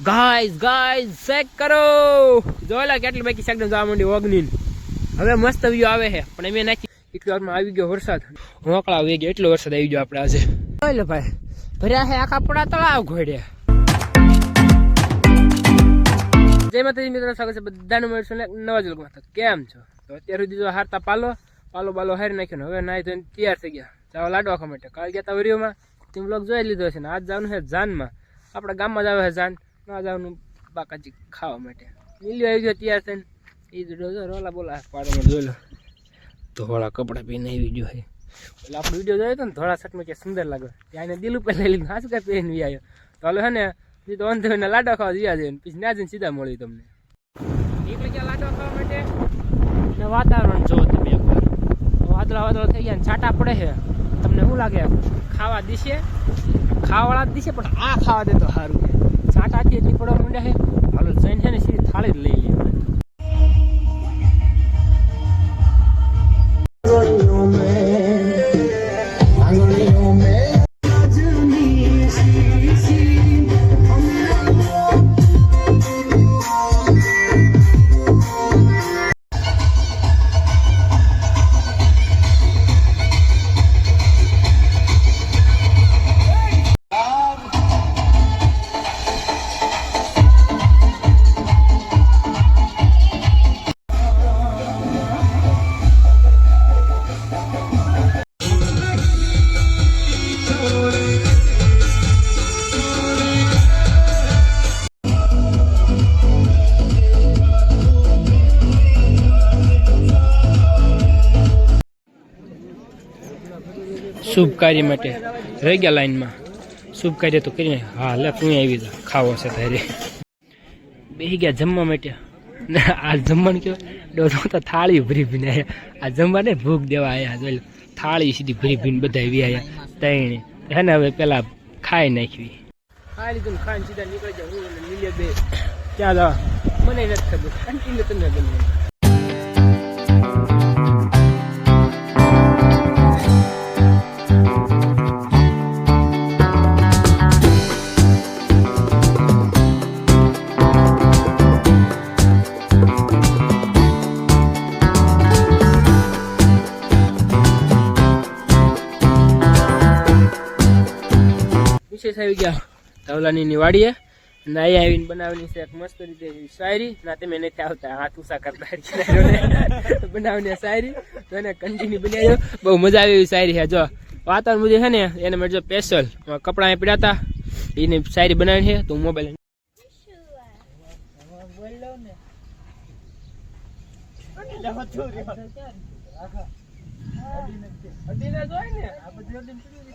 Guys guys check કરો. જોયેલા કેટલી બાકી સેકન્ડ જવા માંડી ઓગની હવે મસ્ત વ્યૂ આવે છે. પણ એમ નાખી એટલી વારમાં આવી ગયો વરસાદ. મોકળા આવી ગયો, એટલો વરસાદ આવી ગયો આપણે આજે. જોઈ ભાઈ, ભર્યા છે આખા પડા તળાવ ઘોડે. જય માતાજી મિત્રો, સ્વાગત છે બધાને મળશું ને નવા જ લોકોમાં કેમ છો? તો અત્યાર સુધી હારતા પાલો પાલો બાલો હારી નાખ્યો હવે નાઈ ધોઈને તૈયાર થઈ ગયા. ચાલો લાડવા માટે. કાલ ગયા તા વિડીયોમાં. તેમ બ્લોગ જોઈ લીધો છે ને. આજ જવાનું છે જાનમાં. આપણા ગામમાં જ આવે છે જાન. ના બાકાજી ખાવા માટે. મિલ્યો આવી ગયો તૈયાર થઈને. એ જ રોલા બોલા પાડોમાં જોઈ લો. ધોળા કપડાં પહેરીને આવી ગયો છે. એટલે આપણે વીડિયો જોયો હતો ને, ધોળા શર્ટમાં કે સુંદર લાગે. ત્યાં દિલ ઉપર લઈ લીધું હાસું કાંઈ પહેરીને આવ્યો તો હાલો હે ને પછી તો અંધે લાડવા ખાવા જઈ છે. પછી ના જઈને સીધા મળી તમને. નીકળી ગયા લાડવા ખાવા માટે. ને વાતાવરણ જો તમે એકવાર વાદળા વાદળા થઈ ગયા ને, છાંટા પડે છે. તમને શું લાગે? ખાવા દિશે? ખાવાવાળા જ દિશે, પણ આ ખાવા દે તો સારું છે. છાંટાથી એટલી પડવા માંડ્યા છે. હાલો જઈને છે ને સીધી થાળી જ લઈ લઈએ. શુભ કાર્ય માટે. રહી ગયા લાઈનમાં. શુભ કાર્ય તો કરીને, હા, લે, તું આવી જા. ખાવો છે તારે. બેસી ગયા જમવા માટે. આ જમવાનું કહેવાય ડોસો તો થાળી ભરી ભીને આવ્યા આ જમવા ને ભૂખ દેવા આવ્યા જોઈ થાળી સીધી ભરી ભીને બધા આવી આવ્યા તૈણે. હે ને, હવે પેલા ખાઈ નાખવી. ખાઈ જવા મને નથી ખબર. વિશેષ આવી ગયા. ધવલાની ની વાડીએ અને અહીંયા આવીને બનાવેલી છે એક મસ્ત રીતે શાયરી. ના, તમે નથી આવતા. હાથ ઉષા કરતા બનાવની શાયરી. તો એને કન્ટિન્યુ બનાવ્યો બહુ મજા આવી એવી શાયરી છે. જો, વાતાવરણ મુજબ છે ને, એને મેં જો સ્પેશિયલ કપડાં અહીં પડ્યા હતા. એની શાયરી બનાવી છે. તો હું મોબાઈલ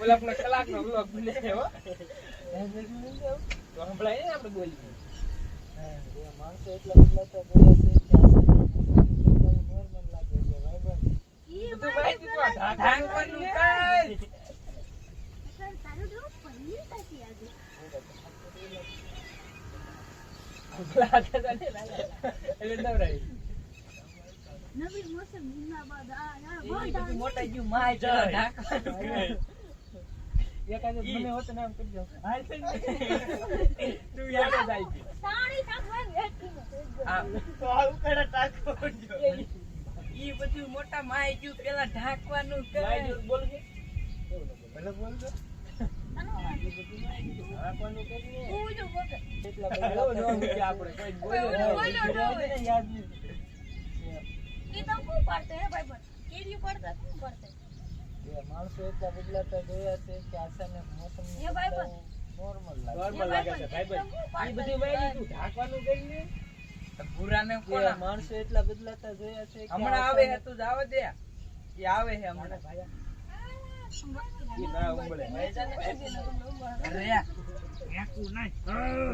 ઓલા આપણો હો. તો સંભળાય ને આપણે બોલીએ. તો નહીં, એટલે. મોટા ગયું માય જો ઢાંકવાનું કાંઈ. એકાદો. મને હોત ને આમ કરી. હાલ તો. તું. તો ટાંકો ઈ બધું મોટા માય ગયું પેલા ઢાંકવાનું. જો, બોલ કે. ભલે બોલ કે. ઢાંકવાનું કરીને. એટલા બધા ન મૂકીએ આપણે. કોઈ બોલ્યો ન હોય. બોલ્યો ન હોય. યાદ નહીં. એ માણસો એટલા બદલાતા જોયા છે કે આશાને મોસમ નોર્મલ લાગે છે, ભાઈ ભાઈ. બધું વાયરી તું ઢાંકવાનું કરીને. ભૂરાને કે કોના? માણસો એટલા બદલાતા જોયા છે હમણાં આવે હે તું જાવ દે એ આવે હે હમણાં ઈ ના ઉંબળે. અરે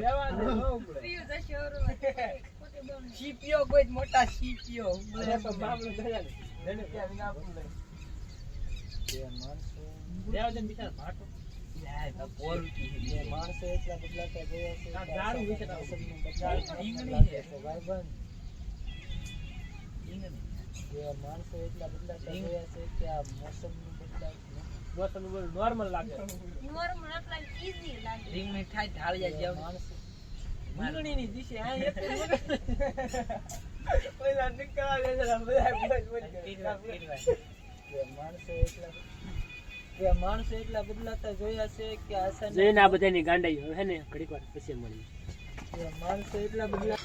લેવા દે, ન પીયું જશે ઓરવા. સીપીઓ કોઈ મોટા સીપીઓ તો બાબલો ગયા ને. જેને ત્યાં આપું લઈ. માણસો ને મોસમ બોલ નોર્મલ લાગે નોર્મલ એટલે ઈઝી થાય ઢાળિયા જાય જેવું માણસો રીંગણીની દિશે આ બધા માણસો એટલા માણસો એટલા બદલાતા જોયા છે કે આસાની જોઈને આ બધાની ગાંડાઈ હવે ને ઘડીક વાર પછી મળી માણસો એટલા બદલા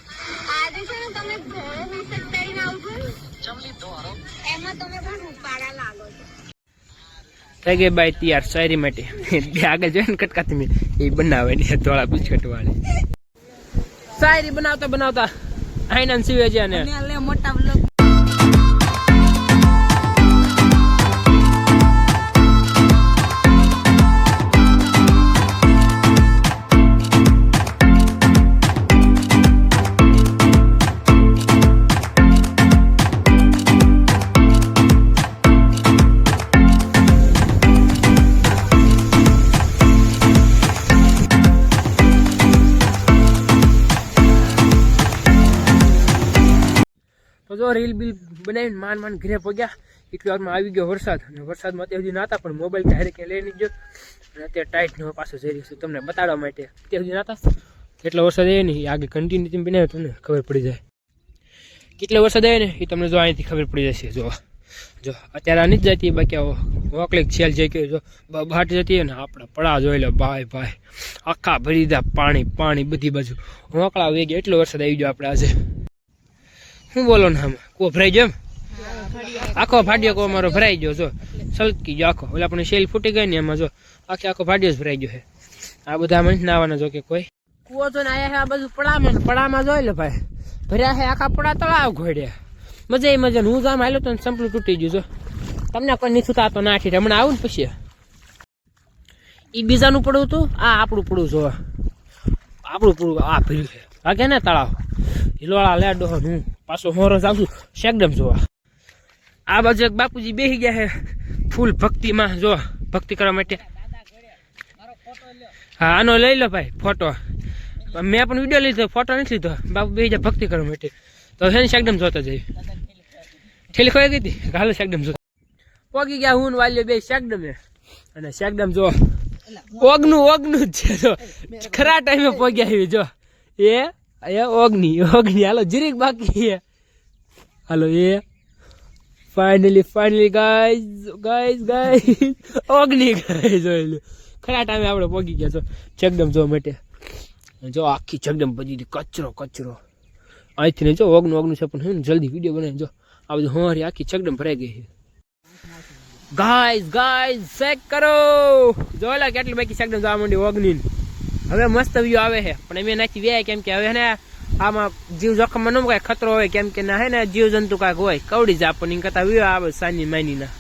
આજે છે ને તમે ઘોડો વિશે પહેરીને આવજો. ને એમાં તમે પણ રૂપાળા લાગો છો. થઈ ગઈ બાઈ તૈયાર શાયરી માટે. આગળ જોઈને કટકાતી મેં. એ બનાવવાની ધોળા બિસ્કટ વાળી. શાયરી બનાવતા બનાવતા આઈના સીવે છે અને અને મોટા જો રીલ બિલ બનાવીને માન માન ઘરે પગ્યા, એટલી વારમાં આવી ગયો વરસાદ. અને વરસાદમાં અત્યાર સુધી નાતા પણ મોબાઈલ ક્યારે ક્યાં લઈ નહીં ગયો. અને અત્યારે ટાઈટ ને પાછો જઈ રહ્યો છું તમને બતાડવા માટે. અત્યાર સુધી નાતા કેટલો વરસાદ આવે ને, એ આગળ કન્ટિન્યુ તમે બનાવ્યો તમને ખબર પડી જાય. કેટલો વરસાદ આવે ને, એ તમને જો અહીંથી ખબર પડી જશે, જો. જો, અત્યારે આ જ જતી, બાકી વોકલીક છેલ જઈ ગયો જો. બ- બાટ જતી ને, આપણે પડા જોઈ લો, ભાઈ ભાઈ. આખા ભરી દા પાણી પાણી બધી બાજુ. વોકળા વેગે એટલો વરસાદ આવી ગયો આપણે આજે. શું બોલો ને આમાં? કો ભરાઈ ગયો એમ? આખો ફાડ્યો કો અમારો ભરાઈ ગયો, જો. સલકી ગયો આખો. ઓલા આપણે શેલ ફૂટી ગઈ ને એમાં, જો. આખે આખો ફાડ્યો જ ભરાઈ ગયો છે. આ બધા મને ના આવવાના જો કે કોઈ. કુવો તો ને આયા છે આ બધું પડામાં પડામાં જોઈ લે ભાઈ. ભર્યા છે આખા પડા તળાવ ઘોડ્યા મજા મજા હું જામ હાલ્યો તો સંપલું તૂટી ગયું, જો. તમને કોઈ નીચું તો નાખી હમણાં આવું ને પછી. ઈ બીજાનું પડવું હતું? આ આપણું પડવું જોવા આપણું પડવું આ ભર્યું છે. વાગે ને તળાવ? હિલોળા લેડો હું. પાછો હોરો જાઉં છું શેકડમ જોવા. આ બાજુ એક બાપુજી બેસી ગયા છે ફૂલ ભક્તિમાં. જો, ભક્તિ કરવા માટે. હા, આનો લઈ લો ભાઈ, ફોટો. મેં પણ વીડિયો લીધો, ફોટો નથી લીધો. બાપુ બેસી જાય ભક્તિ કરવા માટે. તો છે ને શેકડમ જોતા જઈ ઠેલી ખોઈ ગઈ હતી? હાલો શેકડમ જોતા. પોગી ગયા હું વાલ્યો બે શેકડમ. અને શેકડમ જો, ઓગનું ઓગનું જ છે. જો, ખરા ટાઈમે પોગ્યા આવી જો. એ એ ઓગની ઓગની. હાલો જીરીક બાકી છે. હાલો એ. Finally finally guys guys guys ઓગની guys જોઈ લો ખરા ટાઈમે આપણે પોગી ગયા છો. ચકડમ જોવા માટે. જો આખી ચકડમ હતી, કચરો કચરો. અહીંથી ને જો ઓગનું ઓગનું છે પણ હે જલ્દી વીડિયો બનાવી જો. આ બધું હોરી આખી ચકડમ ભરાઈ ગઈ છે. ગાઈઝ ગાઈઝ ચેક કરો. જોયેલા કેટલી બાકી ચકડમ જવા માંડી ઓગની હવે મસ્ત વ્યૂ આવે છે. પણ એમ નાખી વ્યાય કેમ કે હવે ને આમાં જીવ જોખમમાં ન કાંઈ ખતરો હોય, કેમ કે ના હે ને જીવ જંતુ કાંઈક હોય. કવડી જ આપણને કરતા વ્યૂ આવે સાની માની ના